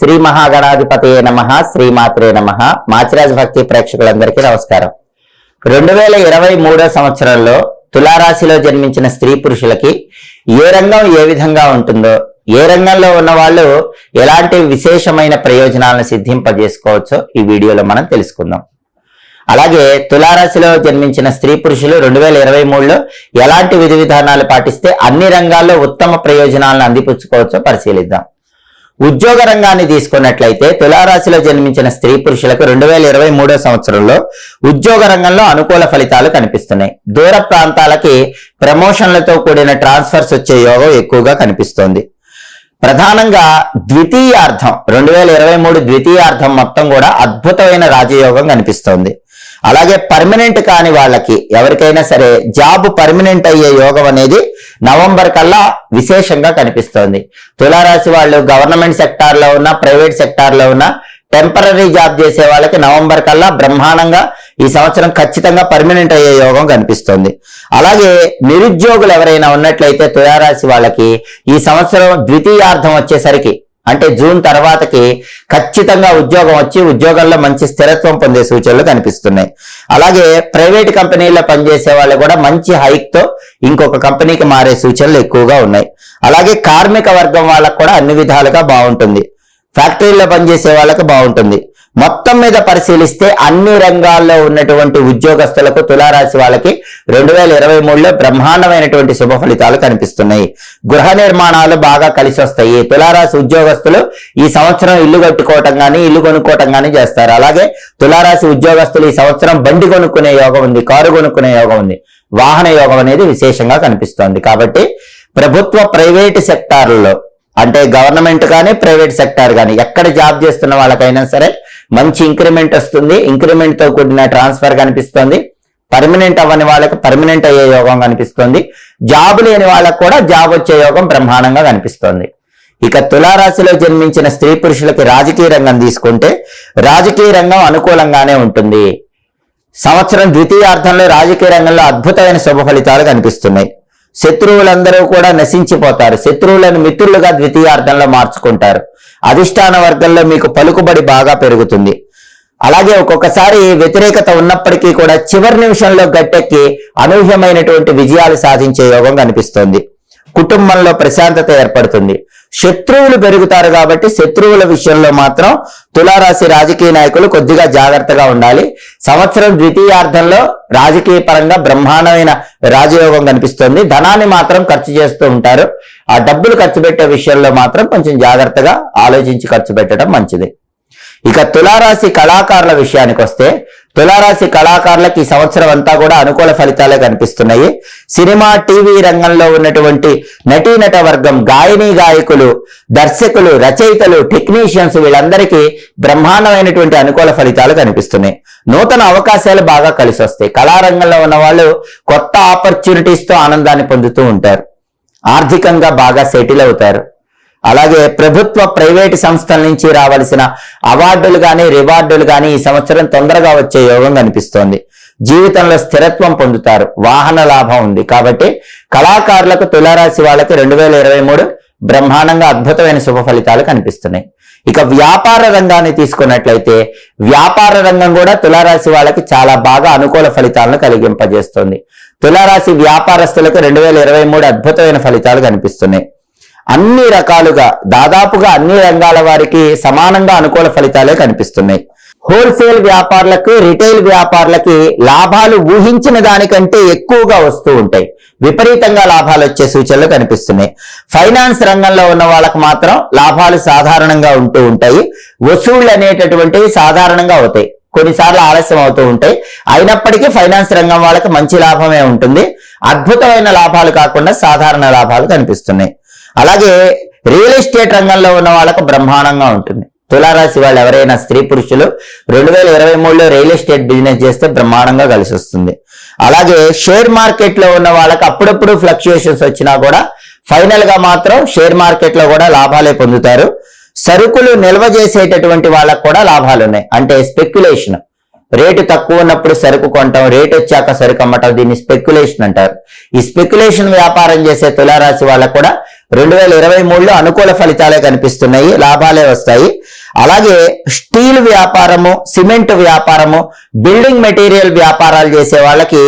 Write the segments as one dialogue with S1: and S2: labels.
S1: శ్రీ మహాగణాధిపతయే నమ శ్రీమాత్రే నమ. మాచిరాజ్ భక్తి ప్రేక్షకులందరికీ నమస్కారం. రెండు వేల ఇరవై మూడో సంవత్సరంలో తులారాశిలో జన్మించిన స్త్రీ పురుషులకి ఏ రంగం ఏ విధంగా ఉంటుందో ఏ రంగంలో ఉన్న వాళ్ళు ఎలాంటి విశేషమైన ప్రయోజనాలను సిద్ధింపజేసుకోవచ్చో ఈ వీడియోలో మనం తెలుసుకుందాం. అలాగే తులారాశిలో జన్మించిన స్త్రీ పురుషులు రెండు వేల ఇరవై మూడులో ఎలాంటి విధి విధానాలు పాటిస్తే అన్ని రంగాల్లో ఉత్తమ ప్రయోజనాలను అందిపుచ్చుకోవచ్చో పరిశీలిద్దాం. ఉద్యోగ రంగాన్ని తీసుకున్నట్లయితే తులారాశిలో జన్మించిన స్త్రీ పురుషులకు రెండు వేల ఇరవై మూడో సంవత్సరంలో ఉద్యోగ రంగంలో అనుకూల ఫలితాలు కనిపిస్తున్నాయి. దూర ప్రాంతాలకి ప్రమోషన్లతో కూడిన ట్రాన్స్ఫర్స్ వచ్చే యోగం ఎక్కువగా కనిపిస్తోంది. ప్రధానంగా ద్వితీయార్థం రెండు వేల ఇరవై మూడు ద్వితీయార్థం మొత్తం కూడా అద్భుతమైన రాజయోగం కనిపిస్తోంది. అలాగే పర్మనెంట్ కాని వాళ్ళకి ఎవరికైనా సరే జాబ్ పర్మనెంట్ అయ్యే యోగం అనేది నవంబర్ కల్లా విశేషంగా కనిపిస్తోంది. తులారాశి వాళ్ళు గవర్నమెంట్ సెక్టార్లో ఉన్న ప్రైవేట్ సెక్టార్లో ఉన్న టెంపరీ జాబ్ చేసే వాళ్ళకి నవంబర్ కల్లా బ్రహ్మాండంగా ఈ సంవత్సరం ఖచ్చితంగా పర్మనెంట్ అయ్యే యోగం కనిపిస్తుంది. అలాగే నిరుద్యోగులు ఎవరైనా ఉన్నట్లయితే తులారాశి వాళ్ళకి ఈ సంవత్సరం ద్వితీయార్థం వచ్చేసరికి అంటే జూన్ తర్వాతకి ఖచ్చితంగా ఉద్యోగం వచ్చి ఉద్యోగంలో మంచి స్థిరత్వం పొందే సూచనలు కనిపిస్తున్నాయి. అలాగే ప్రైవేట్ కంపెనీల్లో పనిచేసే వాళ్ళు కూడా మంచి హైక్తో ఇంకొక కంపెనీకి మారే సూచనలు ఎక్కువగా ఉన్నాయి. అలాగే కార్మిక వర్గం వాళ్ళకు కూడా అన్ని విధాలుగా బాగుంటుంది. ఫ్యాక్టరీలో పనిచేసే వాళ్ళకి బాగుంటుంది. మొత్తం మీద పరిశీలిస్తే అన్ని రంగాల్లో ఉన్నటువంటి ఉద్యోగస్తులకు తులారాశి వాళ్ళకి రెండు వేల ఇరవై మూడులో బ్రహ్మాండమైనటువంటి శుభ ఫలితాలు కనిపిస్తున్నాయి. గృహ నిర్మాణాలు బాగా కలిసి వస్తాయి. తులారాశి ఉద్యోగస్తులు ఈ సంవత్సరం ఇల్లు కట్టుకోవటం కానీ ఇల్లు కొనుక్కోవటం కానీ చేస్తారు. అలాగే తులారాశి ఉద్యోగస్తులు ఈ సంవత్సరం బండి కొనుక్కునే యోగం ఉంది కారు కొనుక్కునే యోగం ఉంది వాహన యోగం అనేది విశేషంగా కనిపిస్తోంది. కాబట్టి ప్రభుత్వ ప్రైవేటు సెక్టార్లలో అంటే గవర్నమెంట్ కానీ ప్రైవేట్ సెక్టార్ కానీ ఎక్కడ జాబ్ చేస్తున్న వాళ్ళకైనా సరే మంచి ఇంక్రిమెంట్ వస్తుంది. ఇంక్రిమెంట్తో కూడిన ట్రాన్స్ఫర్ కనిపిస్తుంది. పర్మనెంట్ అవ్వని వాళ్ళకి పర్మనెంట్ అయ్యే యోగం కనిపిస్తుంది. జాబ్ లేని వాళ్ళకి కూడా జాబ్ వచ్చే యోగం బ్రహ్మాండంగా కనిపిస్తుంది. ఇక తులారాశిలో జన్మించిన స్త్రీ పురుషులకి రాజకీయ రంగం తీసుకుంటే రాజకీయ రంగం అనుకూలంగానే ఉంటుంది. సంవత్సరం ద్వితీయార్థంలో రాజకీయ రంగంలో అద్భుతమైన శుభ ఫలితాలు కనిపిస్తున్నాయి. శత్రువులందరూ కూడా నశించిపోతారు. శత్రువులను మిత్రులుగా ద్వితీయార్థంలో మార్చుకుంటారు. అధిష్టాన వర్గంలో మీకు పలుకుబడి బాగా పెరుగుతుంది. అలాగే ఒక్కొక్కసారి వ్యతిరేకత ఉన్నప్పటికీ కూడా చివరి నిమిషంలో గట్టెక్కి అనూహ్యమైనటువంటి విజయాలు సాధించే యోగం కనిపిస్తోంది. కుటుంబంలో ప్రశాంతత ఏర్పడుతుంది. శత్రువులు పెరుగుతారు కాబట్టి శత్రువుల విషయంలో మాత్రం తులారాశి రాజకీయ నాయకులు కొద్దిగా జాగ్రత్తగా ఉండాలి. సంవత్సరం ద్వితీయార్థంలో రాజకీయ పరంగా బ్రహ్మాండమైన రాజయోగం కనిపిస్తుంది. ధనాన్ని మాత్రం ఖర్చు చేస్తూ ఉంటారు. ఆ డబ్బులు ఖర్చు పెట్టే విషయంలో మాత్రం కొంచెం జాగ్రత్తగా ఆలోచించి ఖర్చు పెట్టడం మంచిది. ఇక తులారాశి కళాకారుల విషయానికి వస్తే తులారాశి కళాకారులకు ఈ సంవత్సరం అంతా కూడా అనుకూల ఫలితాలే కనిపిస్తున్నాయి. సినిమా టీవీ రంగంలో ఉన్నటువంటి నటీనట వర్గం గాయని గాయకులు దర్శకులు రచయితలు టెక్నీషియన్స్ వీళ్ళందరికీ బ్రహ్మాండమైనటువంటి అనుకూల ఫలితాలు కనిపిస్తున్నాయి. నూతన అవకాశాలు బాగా కలిసి వస్తాయి కళారంగంలో ఉన్న వాళ్ళు కొత్త ఆపర్చునిటీస్తో ఆనందాన్ని పొందుతూ ఉంటారు. ఆర్థికంగా బాగా సెటిల్ అవుతారు. అలాగే ప్రభుత్వ ప్రైవేటు సంస్థల నుంచి రావాల్సిన అవార్డులు కానీ రివార్డులు కానీ ఈ సంవత్సరం తొందరగా వచ్చే యోగం కనిపిస్తోంది. జీవితంలో స్థిరత్వం పొందుతారు. వాహన లాభం ఉంది. కాబట్టి కళాకారులకు తులారాశి వాళ్ళకి రెండు వేల ఇరవై మూడు బ్రహ్మాండంగా అద్భుతమైన శుభ ఫలితాలు కనిపిస్తున్నాయి. ఇక వ్యాపార రంగాన్ని తీసుకున్నట్లయితే వ్యాపార రంగం కూడా తులారాశి వాళ్ళకి చాలా బాగా అనుకూల ఫలితాలను కలిగింపజేస్తుంది. తులారాశి వ్యాపారస్తులకు రెండు వేల ఇరవై మూడు అద్భుతమైన ఫలితాలు కనిపిస్తున్నాయి. అన్ని రకాలుగా దాదాపుగా అన్ని రంగాల వారికి సమానంగా అనుకూల ఫలితాలే కనిపిస్తున్నాయి. హోల్సేల్ వ్యాపారులకు రిటైల్ వ్యాపారులకి లాభాలు ఊహించిన దానికంటే ఎక్కువగా వస్తూ ఉంటాయి. విపరీతంగా లాభాలు వచ్చే సూచనలు కనిపిస్తున్నాయి. ఫైనాన్స్ రంగంలో ఉన్న వాళ్ళకు మాత్రం లాభాలు సాధారణంగా ఉంటూ ఉంటాయి. వసూళ్ళు అనేటటువంటివి సాధారణంగా అవుతాయి. కొన్నిసార్లు ఆలస్యం అవుతూ ఉంటాయి. అయినప్పటికీ ఫైనాన్స్ రంగం వాళ్ళకి మంచి లాభమే ఉంటుంది. అద్భుతమైన లాభాలు కాకుండా సాధారణ లాభాలు కనిపిస్తున్నాయి. అలాగే రియల్ ఎస్టేట్ రంగంలో ఉన్న వాళ్ళకు బ్రహ్మాండంగా ఉంటుంది. తులారాశి వాళ్ళు ఎవరైనా స్త్రీ పురుషులు రెండు వేల ఇరవై మూడులో రియల్ ఎస్టేట్ బిజినెస్ చేస్తే బ్రహ్మాండంగా కలిసి వస్తుంది అలాగే షేర్ మార్కెట్లో ఉన్న వాళ్ళకి అప్పుడప్పుడు ఫ్లక్చుయేషన్స్ వచ్చినా కూడా ఫైనల్గా మాత్రం షేర్ మార్కెట్లో కూడా లాభాలే పొందుతారు. సరుకులు నిల్వ చేసేటటువంటి వాళ్ళకు కూడా లాభాలు ఉన్నాయి అంటే స్పెక్యులేషన్ రేటు తక్కువ ఉన్నప్పుడు సరుకు కొనటం రేటు వచ్చాక సరుకు అమ్మటం దీన్ని స్పెక్యులేషన్ అంటారు. ఈ స్పెక్యులేషన్ వ్యాపారం చేసే తులారాశి వాళ్ళకు కూడా రెండు వేల ఇరవై మూడులో అనుకూల ఫలితాలే కనిపిస్తున్నాయి లాభాలే వస్తాయి. అలాగే స్టీల్ వ్యాపారము సిమెంట్ వ్యాపారము బిల్డింగ్ మెటీరియల్ వ్యాపారాలు చేసే వాళ్ళకి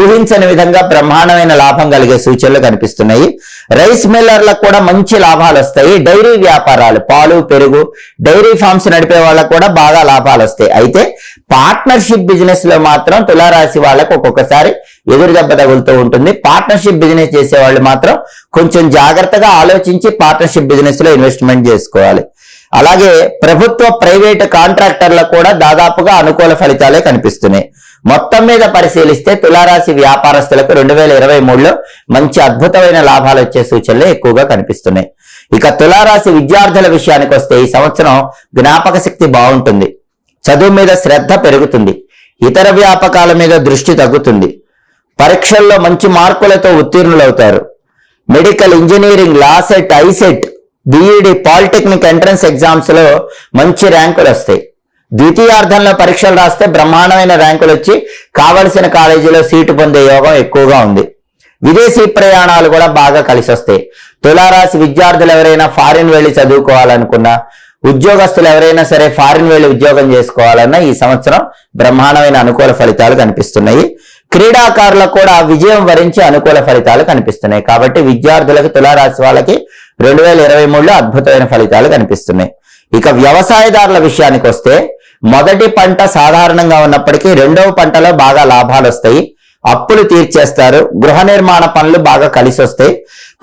S1: ఊహించని విధంగా బ్రహ్మాండమైన లాభం కలిగే సూచనలు కనిపిస్తున్నాయి. రైస్ మిల్లర్లకు కూడా మంచి లాభాలు వస్తాయి. డైరీ వ్యాపారాలు పాలు పెరుగు డైరీ ఫార్మ్స్ నడిపే వాళ్ళకు కూడా బాగా లాభాలు వస్తాయి. అయితే పార్ట్నర్షిప్ బిజినెస్లో మాత్రం తులారాశి వాళ్ళకు ఒక్కొక్కసారి ఎదురుదెబ్బ తగులుతూ ఉంటుంది. పార్ట్నర్షిప్ బిజినెస్ చేసే వాళ్ళు మాత్రం కొంచెం జాగ్రత్తగా ఆలోచించి పార్ట్నర్షిప్ బిజినెస్లో ఇన్వెస్ట్మెంట్ చేసుకోవాలి. అలాగే ప్రభుత్వ ప్రైవేటు కాంట్రాక్టర్లకు కూడా దాదాపుగా అనుకూల ఫలితాలే కనిపిస్తున్నాయి. మొత్తం మీద పరిశీలిస్తే తులారాశి వ్యాపారస్తులకు రెండు వేల ఇరవై మూడులో మంచి అద్భుతమైన లాభాలు వచ్చే సూచనలు ఎక్కువగా కనిపిస్తున్నాయి. ఇక తులారాశి విద్యార్థుల విషయానికి వస్తే ఈ సంవత్సరం జ్ఞాపక శక్తి బాగుంటుంది. చదువు మీద శ్రద్ధ పెరుగుతుంది. ఇతర వ్యాపకాల మీద దృష్టి తగ్గుతుంది. పరీక్షల్లో మంచి మార్కులతో ఉత్తీర్ణులవుతారు. Medical engineering LAWCET ICET BEd polytechnic entrance ఎగ్జామ్స్లో మంచి ర్యాంకులు వస్తాయి. ద్వితీయార్థంలో పరీక్షలు రాస్తే బ్రహ్మాండమైన ర్యాంకులు వచ్చి కావలసిన కాలేజీలో సీటు పొందే యోగం ఎక్కువగా ఉంది. విదేశీ ప్రయాణాలు కూడా బాగా కలిసి వస్తాయి. తులారాశి విద్యార్థులు ఎవరైనా ఫారిన్ వెళ్ళి చదువుకోవాలనుకున్నా ఉద్యోగస్తులు ఎవరైనా సరే ఫారిన్ వెళ్ళి ఉద్యోగం చేసుకోవాలన్నా ఈ సంవత్సరం బ్రహ్మాండమైన అనుకూల ఫలితాలు కనిపిస్తున్నాయి. క్రీడాకారులకు కూడా విజయం వరించి అనుకూల ఫలితాలు కనిపిస్తున్నాయి. కాబట్టి విద్యార్థులకు తులారాశి వాళ్ళకి రెండు వేల ఇరవై మూడులో అద్భుతమైన ఫలితాలు కనిపిస్తున్నాయి. ఇక వ్యవసాయదారుల విషయానికి వస్తే మొదటి పంట సాధారణంగా ఉన్నప్పటికీ రెండవ పంటలో బాగా లాభాలు వస్తాయి. అప్పులు తీర్చేస్తారు. గృహ నిర్మాణ పనులు బాగా కలిసి వస్తాయి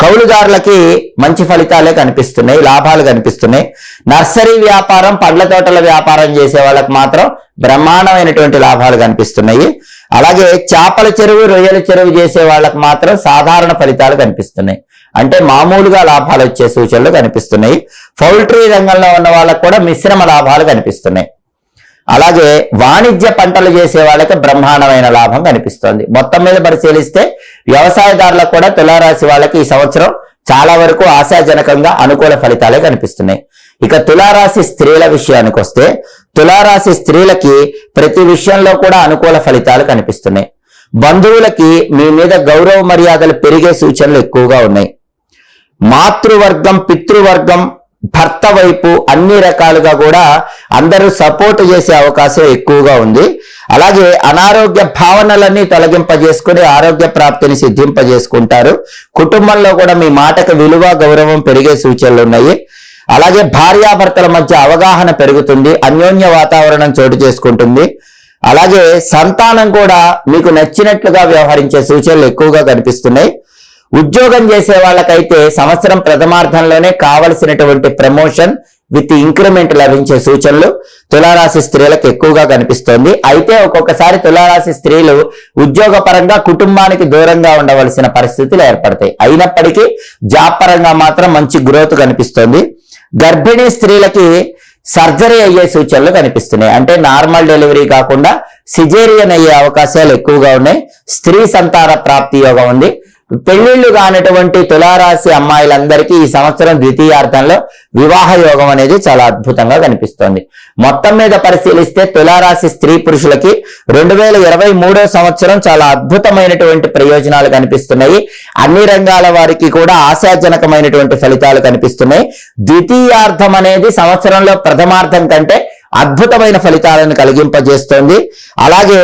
S1: కౌలుదారులకి మంచి ఫలితాలే కనిపిస్తున్నాయి లాభాలు కనిపిస్తున్నాయి. నర్సరీ వ్యాపారం పండ్ల తోటల వ్యాపారం చేసే వాళ్ళకి మాత్రం బ్రహ్మాండమైనటువంటి లాభాలు కనిపిస్తున్నాయి. అలాగే చేపల చెరువు రొయ్యల చెరువు చేసే వాళ్ళకి మాత్రం సాధారణ ఫలితాలు కనిపిస్తున్నాయి. అంటే మామూలుగా లాభాలు వచ్చే సూచనలు కనిపిస్తున్నాయి. పౌల్ట్రీ రంగంలో ఉన్న వాళ్ళకు కూడా మిశ్రమ లాభాలు కనిపిస్తున్నాయి. అలాగే వాణిజ్య పంటలు చేసే వాళ్ళకి బ్రహ్మాండమైన లాభం కనిపిస్తోంది. మొత్తం మీద పరిశీలిస్తే వ్యవసాయదారులకు కూడా తులారాశి వాళ్ళకి ఈ సంవత్సరం చాలా వరకు ఆశాజనకంగా అనుకూల ఫలితాలే కనిపిస్తున్నాయి. ఇక తులారాశి స్త్రీల విషయానికి వస్తే తులారాశి స్త్రీలకి ప్రతి విషయంలో కూడా అనుకూల ఫలితాలు కనిపిస్తున్నాయి. బంధువులకి మీ మీద గౌరవ మర్యాదలు పెరిగే సూచనలు ఎక్కువగా ఉన్నాయి. మాతృవర్గం పితృవర్గం భర్త వైపు అన్ని రకాలుగా కూడా అందరూ సపోర్ట్ చేసే అవకాశం ఎక్కువగా ఉంది. అలాగే అనారోగ్య భావనలన్నీ తొలగింపజేసుకుని ఆరోగ్య ప్రాప్తిని సిద్ధింపజేసుకుంటారు. కుటుంబంలో కూడా మీ మాటకు విలువ గౌరవం పెరిగే సూచనలు ఉన్నాయి. అలాగే భార్యాభర్తల మధ్య అవగాహన పెరుగుతుంది అన్యోన్య వాతావరణం చోటు చేసుకుంటుంది. అలాగే సంతానం కూడా మీకు నచ్చినట్లుగా వ్యవహరించే సూచనలు ఎక్కువగా కనిపిస్తున్నాయి. ఉద్యోగం చేసే వాళ్ళకైతే సంవత్సరం ప్రథమార్థంలోనే కావలసినటువంటి ప్రమోషన్ విత్ ఇంక్రిమెంట్ లభించే సూచనలు తులారాశి స్త్రీలకు ఎక్కువగా కనిపిస్తోంది. అయితే ఒక్కొక్కసారి తులారాశి స్త్రీలు ఉద్యోగపరంగా కుటుంబానికి దూరంగా ఉండవలసిన పరిస్థితులు ఏర్పడతాయి. అయినప్పటికీ జాబ్ పరంగా మాత్రం మంచి గ్రోత్ కనిపిస్తోంది. గర్భిణీ స్త్రీలకి సర్జరీ అయ్యే సూచనలు కనిపిస్తున్నాయి. అంటే నార్మల్ డెలివరీ కాకుండా సిజేరియన్ అయ్యే అవకాశాలు ఎక్కువగా ఉన్నాయి. స్త్రీ సంతాన ప్రాప్తి యోగం ఉంది. పెళ్ళిళ్ళు కానటువంటి తులారాశి అమ్మాయిలందరికీ ఈ సంవత్సరం ద్వితీయార్థంలో వివాహ యోగం అనేది చాలా అద్భుతంగా కనిపిస్తోంది. మొత్తం మీద పరిశీలిస్తే తులారాశి స్త్రీ పురుషులకి రెండు వేల ఇరవై మూడో సంవత్సరం చాలా అద్భుతమైనటువంటి ప్రయోజనాలు కనిపిస్తున్నాయి. అన్ని రంగాల వారికి కూడా ఆశాజనకమైనటువంటి ఫలితాలు కనిపిస్తున్నాయి. ద్వితీయార్థం అనేది సంవత్సరంలో ప్రథమార్థం కంటే అద్భుతమైన ఫలితాలను కలిగింపజేస్తోంది. అలాగే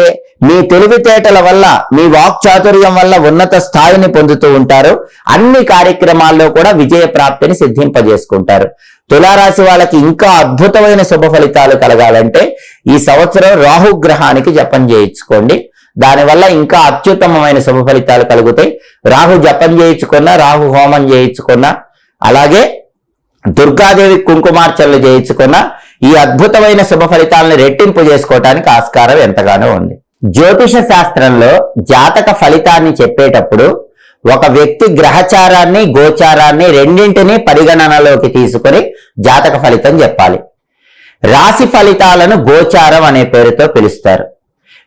S1: మీ తెలివితేటల వల్ల మీ వాక్ చాతుర్యం వల్ల ఉన్నత స్థాయిని పొందుతూ ఉంటారు. అన్ని కార్యక్రమాల్లో కూడా విజయ ప్రాప్తిని సిద్ధింపజేసుకుంటారు. తులారాశి వాళ్ళకి ఇంకా అద్భుతమైన శుభ ఫలితాలు కలగాలంటే ఈ సంవత్సరం రాహు గ్రహానికి జపం చేయించుకోండి. దానివల్ల ఇంకా అత్యుత్తమమైన శుభ ఫలితాలు కలుగుతాయి. రాహు జపం చేయించుకున్నా రాహు హోమం చేయించుకున్నా అలాగే దుర్గాదేవి కుంకుమార్చనలు చేయించుకున్న ఈ అద్భుతమైన శుభ ఫలితాలను రెట్టింపు చేసుకోవటానికి ఆస్కారం ఎంతగానో ఉంది. జ్యోతిష శాస్త్రంలో జాతక ఫలితాన్ని చెప్పేటప్పుడు ఒక వ్యక్తి గ్రహచారాన్ని గోచారాన్ని రెండింటినీ పరిగణనలోకి తీసుకొని జాతక ఫలితం చెప్పాలి. రాశి ఫలితాలను గోచారం అనే పేరుతో పిలుస్తారు.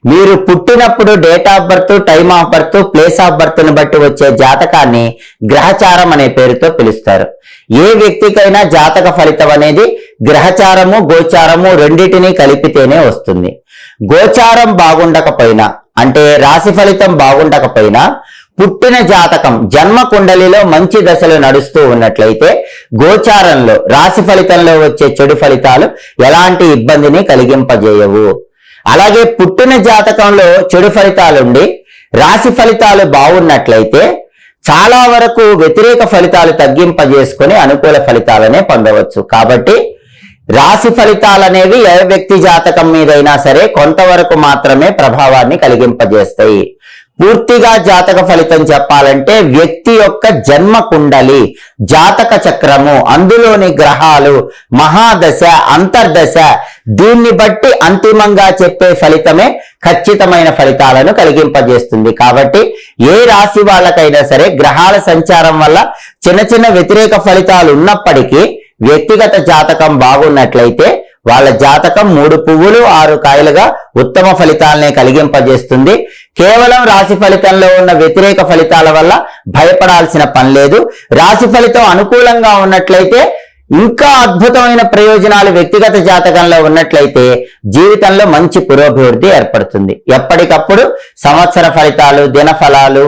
S1: మీరు పుట్టినప్పుడు date of birth time of birth place of బర్త్ను బట్టి వచ్చే జాతకాన్ని గ్రహచారం అనే పేరుతో పిలుస్తారు. ఏ వ్యక్తికైనా జాతక ఫలితం అనేది గ్రహచారము గోచారము రెండింటినీ కలిపితేనే వస్తుంది. గోచారం బాగుండకపోయినా అంటే రాశి ఫలితం బాగుండకపోయినా పుట్టిన జాతకం జన్మ కుండలిలో మంచి దశలు నడుస్తూ ఉన్నట్లయితే గోచారంలో రాశి ఫలితంలో వచ్చే చెడు ఫలితాలు ఎలాంటి ఇబ్బందిని కలిగింపజేయవు. అలాగే పుట్టిన జాతకంలో చెడు ఫలితాలుండి రాశి ఫలితాలు బాగున్నట్లయితే చాలా వరకు వ్యతిరేక ఫలితాలు తగ్గింపజేసుకొని అనుకూల ఫలితాలనే పొందవచ్చు. కాబట్టి రాశి ఫలితాలు అనేవి ఏ వ్యక్తి జాతకం మీదైనా సరే కొంతవరకు మాత్రమే ప్రభావాన్ని కలిగింపజేస్తాయి. పూర్తిగా జాతక ఫలితం చెప్పాలంటే వ్యక్తి యొక్క జన్మ కుండలి జాతక చక్రము అందులోని గ్రహాలు మహాదశ అంతర్దశ దీన్ని బట్టి అంతిమంగా చెప్పే ఫలితమే ఖచ్చితమైన ఫలితాలను కలిగింపజేస్తుంది. కాబట్టి ఏ రాశి వాళ్ళకైనా సరే గ్రహాల సంచారం వల్ల చిన్న చిన్న వ్యతిరేక ఫలితాలు ఉన్నప్పటికీ వ్యక్తిగత జాతకం బాగున్నట్లయితే వాళ్ళ జాతకం మూడు పువ్వులు ఆరు కాయలుగా ఉత్తమ ఫలితాలనే కలిగింపజేస్తుంది. కేవలం రాశి ఫలితంలో ఉన్న వ్యతిరేక ఫలితాల వల్ల భయపడాల్సిన పని లేదు. రాశి ఫలితం అనుకూలంగా ఉన్నట్లయితే ఇంకా అద్భుతమైన ప్రయోజనాలు వ్యక్తిగత జాతకంలో ఉన్నట్లయితే జీవితంలో మంచి పురోభివృద్ధి ఏర్పడుతుంది. ఎప్పటికప్పుడు సంవత్సర ఫలితాలు దిన ఫలాలు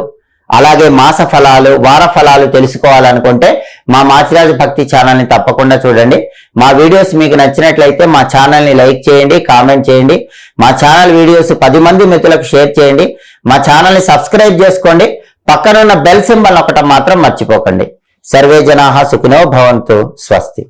S1: అలాగే మాస ఫలాలు వార ఫలాలు తెలుసుకోవాలనుకుంటే మా మాచిరాజు భక్తి ఛానల్ని తప్పకుండా చూడండి. మా వీడియోస్ మీకు నచ్చినట్లయితే మా ఛానల్ని లైక్ చేయండి కామెంట్ చేయండి. మా ఛానల్ వీడియోస్ పది మంది మిత్రులకు షేర్ చేయండి. మా ఛానల్ని సబ్స్క్రైబ్ చేసుకోండి. పక్కనున్న బెల్ సింబల్ ఒకటం మాత్రం మర్చిపోకండి. సర్వే జనాహ సుఖినో భవంతు స్వస్తి.